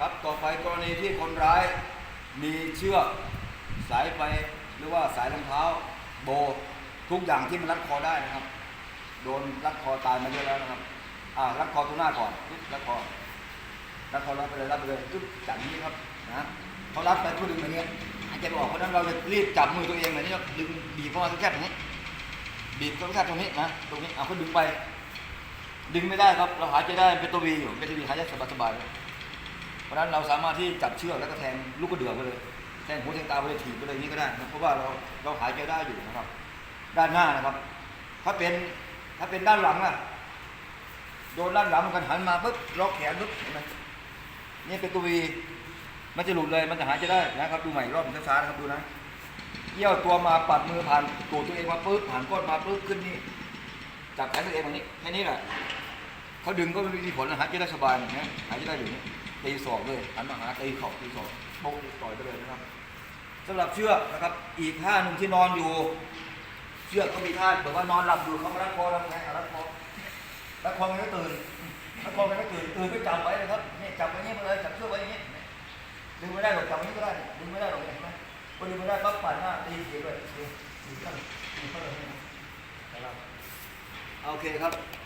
ครับต่อไปกรณีที่คนร้ายมีเชือกสายไฟหรือว่าสายรองเท้าโบทุกอย่างที่มันรัดคอได้นะครับ โดนรัดคอตายมาเยอะแล้วนะครับอ่ารัดคอตรงหน้าก่อนรึรัดคอรัดคอรัดไปเลยรัดไปเลยปึ๊บจับอย่างนี้ครับนะเขารัดไปเพื่อดึงแบบนี้หายใจไม่ออกเพราะนั้นเราจะรีบจับมือตัวเองแบบนี้ดึงบีบเข้ามาแคบๆอย่างนี้บีบเข้ามาแคบตรงนี้นะตรงนี้เอาเขาดึงไป ดึงไม่ได้ครับเราหายใจได้เป็นตัววีอยู่เป็นตัววีหายใจสบายๆ เพราะฉะนั้นเราสามารถที่จับเชือกแล้วก็แทงลูกกระเดือกไปเลย แทงหัวแทงตาไปเลยถีบไปเลยนี้ก็ได้นะเพราะว่าเราเราหายใจได้อยู่นะครับ ด้านหน้านะครับ ถ้าเป็นถ้าเป็นด้านหลังล่ะโดนด้านหลังมันกันหันมาปุ๊บล็อกแขนปุ๊บเห็นไหมนี่เป็นตัววีมันจะหลุดเลยมันจะหายใจได้นะครับดูใหม่รอบหนึ่งช้าๆนะครับดูนะเยี่ยวตัวมาปัดมือผ่านตัวตัวเองมาปุ๊บผ่านก้นมาปุ๊บขึ้นนี่จับแขนตัวเองแบบนี้แค่นี้แหละเขาดึงก็ไม่มีผลนะหายใจได้สบายอย่างเงี้ยหายใจได้อยู่นี่ ตีศอกเลยหันมาหาตีเข่าตีศอกโป๊กต่อยไปเลยนะครับสำหรับเชือกนะครับ อีกท่าหนึ่งที่นอนอยู่ เชือกก็มีท่าแบบว่านอนหลับอยู่เขามารัดคอทำไงอะรัดคอรัดคอไงก็ตื่นรัดคอไงก็ตื่นตื่นก็จับไว้เลยครับนี่จับไว้อย่างนี้ไปเลยจับเชือกไว้อย่างนี้ดึงไม่ได้หรอกจับไว้อย่างนี้ก็ได้ดึงไม่ได้หรอกเห็นไหมพอดึงไม่ได้ปั๊บปั่นหน้าตีเสียเลยตีตีเข้าตีเข้าเลยนะครับโอเคครับ